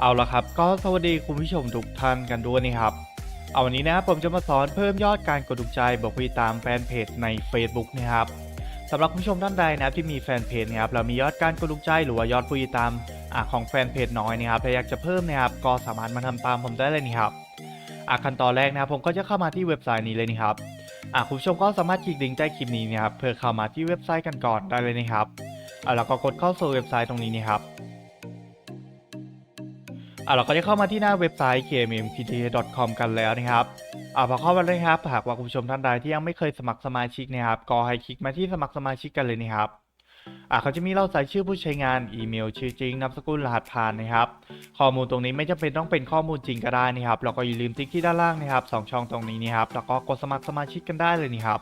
เอาละครับ ก็สวัสดีคุณผู้ชมทุกท่านกันด้วยนะครับ เอาวันนี้นะผมจะมาสอนเพิ่มยอดการกดถูกใจบอกผู้ติดตามแฟนเพจใน Facebook นะครับสำหรับคุณผู้ชมท่านใดนะครับที่มีแฟนเพจนะครับเรามียอดการกดถูกใจหรือว่ายอดผู้ติดตามอของแฟนเพจน้อยนะครับถ้าอยากจะเพิ่มนะครับก็สามารถมาทำตามผมได้เลยนะครับอะขั้นตอนแรกนะครับผมก็จะเข้ามาที่เว็บไซต์นี้เลยนะครับอะคุณผู้ชมก็สามารถคลิกลิงก์ใต้คลิปนี้นะครับเพื่อเข้ามาที่เว็บไซต์กันก่อนได้เลยนะครับอะแล้วก็กดเข้าสู่เว็บไซต์ตรงนี้นะครับ อะเราก็จะเข้ามาที่หน้าเว็บไซต์ kmmpt.com กันแล้วนะครับอะพอเข้ามาเลยครับหากว่าคุณผู้ชมท่านใดที่ยังไม่เคยสมัครสมาชิกนะครับก็ให้คลิกมาที่สมัครสมาชิกกันเลยนะครับอะเขาจะมีเราใส่ชื่อผู้ใช้งานอีเมลชื่อจริงนามสกุลรหัสผ่านนะครับ ข้อมูลตรงนี้ไม่จำเป็นต้องเป็นข้อมูลจริงก็ได้นะครับแล้วก็อย่าลืมติ๊กที่ด้านล่างนะครับสองช่องตรงนี้นะครับแล้วก็กดสมัครสมาชิกกันได้เลยนี่ครับ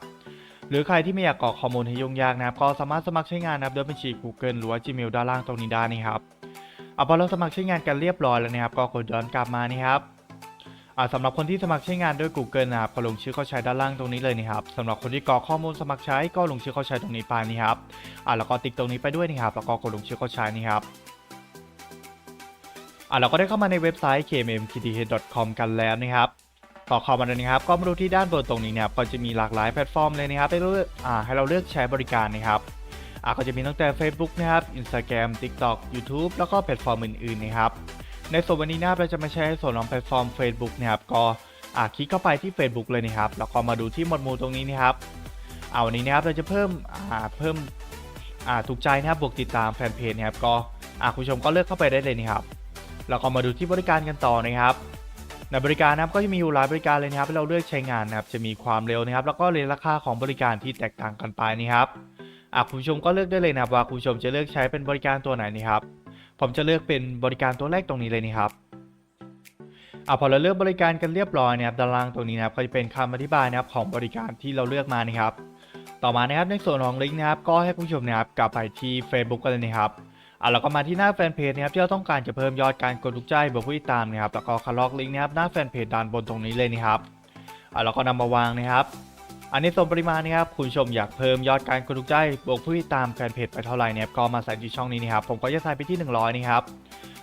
หรือใครที่ไม่อยากกรอกข้อมูลให้ยุ่งยากนะครับก็สามารถสมัครใช้งานนะครับด้วยบัญชี Google หรือว่า Gmail ด้านล่างตรงนี้ได้นะครับ เอาพอเราสมัครใช้งานกันเรียบร้อยแล้วนะครับก็กดย้อนกลับมานี่ครับอ่าสำหรับคนที่สมัครใช้งานด้วย Google นะครับก็ลงชื่อเข้าใช้ด้านล่างตรงนี้เลยนะครับสำหรับคนที่กรอกข้อมูลสมัครใช้ก็ลงชื่อเข้าใช้ตรงนี้ไปนี่ครับอ่าแล้วก็ติ๊กตรงนี้ไปด้วยนี่ครับแล้วก็กดลงชื่อเข้าใช้นี่ครับอ่าเราก็ได้เข้ามาในเว็บไซต์ kmmkth.com กันแล้วนะครับต่อเข้ามาเลยนะครับก็มาดูที่ด้านบนตรงนี้นะครับก็จะมีหลากหลายแพลตฟอร์มเลยนะครับให้เราเลือกใช้บริการนะครับ อะก็จะมีตั้งแต่ Facebook นะครับ Instagram TikTok YouTube แล้วก็แพลตฟอร์มอื่นๆนะครับ ในส่วนวันนี้นะครับเราจะมาใช้ในส่วนของแพลตฟอร์ม Facebook นะครับ ก็อะคลิกเข้าไปที่ Facebook เลยนะครับ แล้วก็มาดูที่หมวดหมู่ตรงนี้นะครับเอาวันนี้นะครับเราจะเพิ่มอ่าเพิ่มอ่าถูกใจนะครับบวกติดตามแฟนเพจนะครับ ก็อะคุณชมก็เลือกเข้าไปได้เลยนะครับ แล้วก็มาดูที่บริการกันต่อนะครับในบริการนะครับก็จะมีอยู่หลายบริการเลยนะครับให้เราเลือกใช้งานนะครับ จะมีความเร็วนะครับ แล้วก็เรทราคาของบริการที่แตกต่างกันไปนะครับ อะคุณผู้ชมก็เลือกได้เลยนะครับว่าคุณผู้ชมจะเลือกใช้เป็นบริการตัวไหนนี่ครับ ผมจะเลือกเป็นบริการตัวแรกตรงนี้เลยนี่ครับอะพอเราเลือกบริการกันเรียบร้อยนะครับด้านล่างตรงนี้นะครับก็จะเป็นคำอธิบายนะครับของบริการที่เราเลือกมานี่ครับ ต่อมานะครับในส่วนของลิงก์นะครับ ก็ให้คุณผู้ชมนะครับกลับไปที่ Facebook กันเลยนะครับอะเราก็มาที่หน้าแฟนเพจนะครับที่เราต้องการจะเพิ่มยอดการกดถูกใจบอกผู้ติดตามนะครับแล้วก็คลอกลิงก์นะครับหน้าแฟนเพจด้านบนตรงนี้เลยนี่ครับอะเราก็นำมาวางนะครับ อันนี้ส่วนปริมาณนะครับคุณชมอยากเพิ่มยอดการกดถูกใจบวกผู้ติดตามแฟนเพจไปเท่าไหร่เนี่ยก็มาใส่ที่ช่องนี้นะครับผมก็จะใส่ไปที่ 100นี่ครับ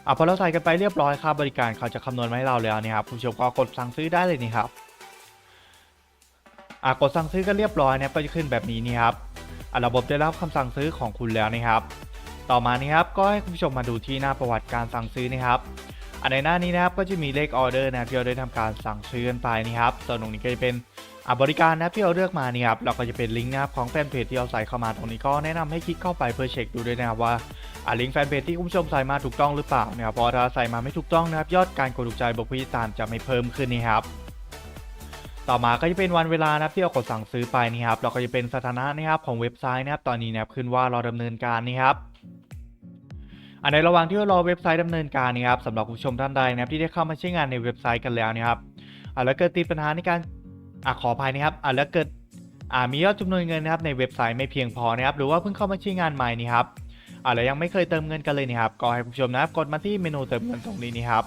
อะพอเราใส่กันไปเรียบร้อยค่าบริการเขาจะคำนวณมาให้เราแล้วนะครับคุณชมก็กดสั่งซื้อได้เลยนี่ครับอะกดสั่งซื้อกันเรียบร้อยเนี่ยก็จะขึ้นแบบนี้นี่ครับอะระบบได้รับคำสั่งซื้อของคุณแล้วนะครับ ต่อมานี่ครับก็ให้คุณผู้ชมมาดูที่หน้าประวัติการสั่งซื้อนะครับอันในหน้านี้นะครับก็จะมีเลขออเดอร์นะที่เราได้ทำการสั่งซื้อกันไปนี่ครับส่วนตรงนี้ก็จะเป็น อะบริการนะครับที่เราเลือกมานี่ครับเราก็จะเป็นลิงก์นะครับของแฟนเพจที่เราใส่เข้ามาตรงนี้ก็แนะนำให้คลิกเข้าไปเพื่อเช็คดูด้วยนะครับว่าอะลิงก์แฟนเพจที่คุณผู้ชมใส่มาถูกต้องหรือเปล่านะครับเพราะถ้าใส่มาไม่ถูกต้องนะครับยอดการกดถูกใจบอกผู้ติดตามจะไม่เพิ่มขึ้นนี่ครับต่อมาก็จะเป็นวันเวลานะครับที่เรากดสั่งซื้อไปนี่ครับเราก็จะเป็นสถานะนะครับของเว็บไซต์นะครับตอนนี้นะครับขึ้นว่าเราดำเนินการนี่ครับอันในระหว่างที่เรารอเว็บไซต์ดำเนินการนี่ครับสำหรับผู้ชมท่านใดนะครับที่ได้เข้ามาใช้งานในเว็บไซต์กันแล้วนะครับอะแล้วเกิดติดปัญหาในการ อะขออภัยนะครับอะแล้วเกิดอ่ามียอดจำนวนเงินนะครับในเว็บไซต์ไม่เพียงพอนะครับหรือว่าเพิ่งเข้ามาใช้งานใหม่นี่ครับอะแล้วยังไม่เคยเติมเงินกันเลยนี่ครับก็ให้ผู้ชมนะครับกดมาที่เมนูเติมเงินตรงนี้นี่ครับ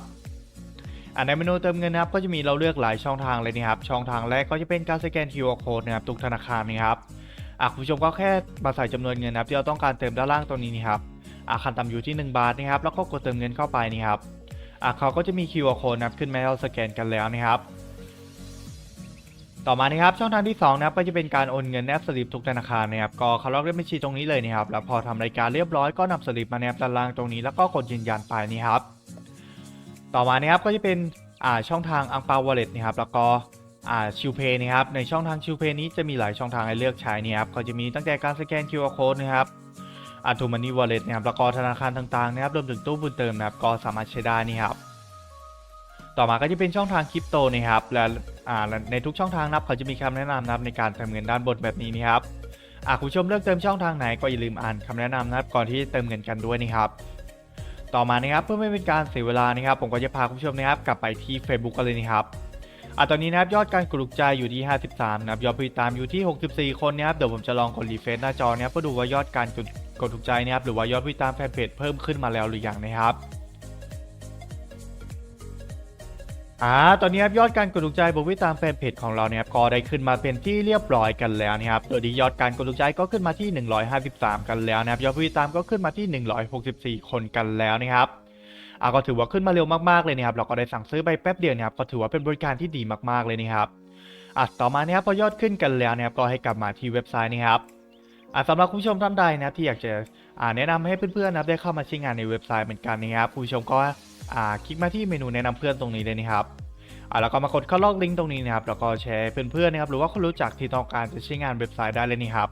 อะในเมนูเติมเงินนะครับก็จะมีเราเลือกหลายช่องทางเลยนะครับช่องทางแรกก็จะเป็นการสแกน QR code นะครับทุกธนาคารนี่ครับอะคุณผู้ชมก็แค่มาใส่จำนวนเงินนะครับที่เราต้องการเติมด้านล่างตรงนี้นี่ครับอะคันต่ำอยู่ที่ 1 บาทนะครับแล้วก็กดเติมเงินเข้าไปนี่ครับอะเขาก็จะมี QR code นะครับขึ้นมาให้เราสแกนกันแล้วนะครับ ต่อมานะครับช่องทางที่2นะครับก็จะเป็นการโอนเงินแนบสลิปทุกธนาคารนะครับก็เขาล็อกเลขบัญชีตรงนี้เลยนะครับแล้วพอทำรายการเรียบร้อยก็นำสลิปมาแนบด้านล่างตรงนี้ แล้วก็กดยืนยันไปนี่ครับ ต่อมานะครับก็จะเป็นอ่าช่องทางอังเปาวอลเล็ตนะครับแล้วก็อ่าชิวเพย์นะครับในช่องทางชิวเพย์นี้จะมีหลายช่องทางให้เลือกใช้นี่ครับก็จะมีตั้งแต่การสแกน QR code นะครับอาทูมันนี่วอลเล็ตนะครับแล้วก็ธนาคารต่างๆนะครับรวมถึงตู้บุญเติมนะครับก็สามารถใช้ได้นี่ครับต่อมาก็จะเป็นช่องทางคริปโตนะครับและ อ่าในทุกช่องทางนะครับเขาจะมีคำแนะนำนะครับในการเติมเงินด้านบนแบบนี้นะครับอ่าคุณผู้ชมเลือกเติมช่องทางไหนก็อย่าลืมอ่านคำแนะนำนะครับก่อนที่จะเติมเงินกันด้วยนะครับต่อมานะครับเพื่อไม่เป็นการเสียเวลานะครับ ผมก็จะพาคุณผู้ชมนะครับกลับไปที่ Facebook กันเลยนะครับอ่าตอนนี้นะครับยอดการกดถูกใจอยู่ที่ 53นะครับยอดผู้ติดตามอยู่ที่ 64 คนนะครับเดี๋ยวผมจะลองกดรีเฟรชหน้าจอนะครับเพื่อดูว่ายอดการกดกดถูกใจนะครับหรือว่ายอดผู้ติดตามแฟนเพจเพิ่มขึ้นมาแล้วหรือยังนะครับ อ่าตอนนี้ครับยอดการกดถูกใจบนวิตามแฟนเพจของเราเนี่ยครับก็ได้ขึ้นมาเป็นที่เรียบร้อยกันแล้วนะครับโดยที่ยอดการกดถูกใจก็ขึ้นมาที่ 153 กันแล้วนะครับยอดผู้ติตามก็ขึ้นมาที่ 164 คนกันแล้วนะครับอะก็ถือว่าขึ้นมาเร็วมากๆเลยนะครับเราก็ได้สั่งซื้อไปแป๊บเดียวนะครับก็ถือว่าเป็นบริการที่ดีมากๆเลยนะครับอะต่อมาเนะครับพอยอดขึ้นกันแล้วนะครับก็ให้กลับมาที่เว็บไซต์นะครับอะสำหรับคุณผู้ชมท่านใดนะครับที่อยากจะอ่าแนะนำให้เพื่อนๆนะครับได้เข้ามาใช้งานในเว็บไซต์เหมือนกันนะครับคุณผู้ชมก็ อ่าคลิกมาที่เมนูแนะนำเพื่อนตรงนี้เลยนะครับอะแล้วก็มากดเข้าลอกลิงก์ตรงนี้นะครับแล้วก็แชร์เพื่อนๆนะครับหรือว่าคนรู้จักที่ต้องการจะใช้งานเว็บไซต์ได้เลยนี่ครับ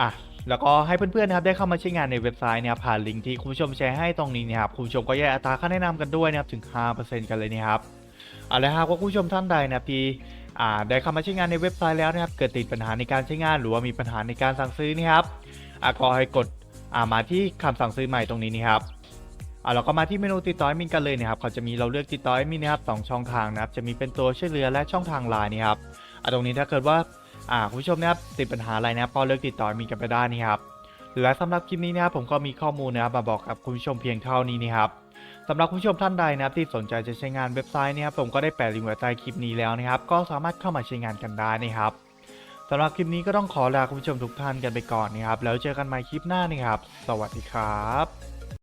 อะแล้วก็ให้เพื่อนๆนะครับได้เข้ามาใช้งานในเว็บไซต์นะครับผ่านลิงก์ที่คุณผู้ชมแชร์ให้ตรงนี้นะครับคุณผู้ชมก็แยกอัตราค่าแนะนำกันด้วยนะครับถึง 5%กันเลยนะครับเอาละครับว่าคุณผู้ชมท่านใดนะครับที่ได้เข้ามาใช้งานในเว็บไซต์แล้วนะครับเกิดติดปัญหาในการใช้งาน หรือว่ามีปัญหาในการสั่งซื้อนะครับก็ให้กดมาที่คำสั่งซื้อใหม่ตรงนี้นะครับ อะเราก็มาที่เมนูติดต่อแอดมินกันเลยนะครับเขาจะมีเราเลือกติดต่อแอดมินนะครับสองช่องทางนะครับจะมีเป็นตัวช่วยเหลือและช่องทางไลน์นะครับอะตรงนี้ถ้าเกิดว่าอ่าคุณผู้ชมนะครับติดปัญหาอะไรนะครับก็เลือกติดต่อแอดมินกันไปได้นะครับและสำหรับคลิปนี้นะครับผมก็มีข้อมูลนะครับมาบอกกับคุณผู้ชมเพียงเท่านี้นะครับสำหรับคุณผู้ชมท่านใดนะครับที่สนใจจะใช้งานเว็บไซต์นะครับผมก็ได้แปะลิงก์ไว้ใต้คลิปนี้แล้วนะครับ ก็สามารถเข้ามาใช้งานกันได้นะครับสำหรับคลิปนี้ก็ต้องขอลาคุณผู้ชมทุกท่านกันไปก่อนนะครับ แล้วเจอกันใหม่คลิปหน้านะครับ สวัสดีครับ